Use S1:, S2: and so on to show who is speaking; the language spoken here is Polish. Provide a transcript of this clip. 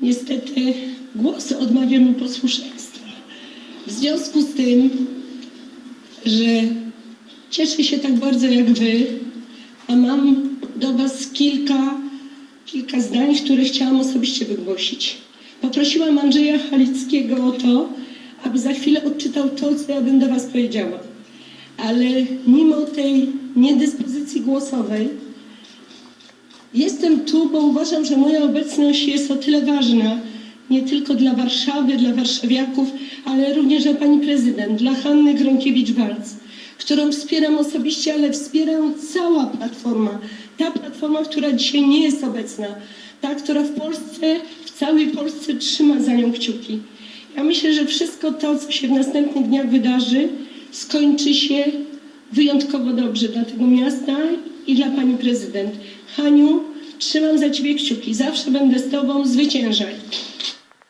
S1: niestety głos odmawia mi posłuszeństwa. W związku z tym, że cieszę się tak bardzo jak wy, a mam do was kilka, kilka zdań, które chciałam osobiście wygłosić. Poprosiłam Andrzeja Halickiego o to, aby za chwilę odczytał to, co ja bym do was powiedziała. Ale mimo tej niedyspozycji głosowej, Jestem tu, bo uważam, że moja obecność jest o tyle ważna, nie tylko dla Warszawy, dla warszawiaków, ale również dla pani prezydent, dla Hanny Gronkiewicz-Walc, którą wspieram osobiście, ale wspiera ją cała platforma. Ta platforma, która dzisiaj nie jest obecna, ta, która w Polsce, w całej Polsce trzyma za nią kciuki. Ja myślę, że wszystko to, co się w następnych dniach wydarzy, skończy się wyjątkowo dobrze dla tego miasta i dla pani prezydent. Haniu, trzymam za ciebie kciuki. Zawsze będę z tobą. Zwyciężaj.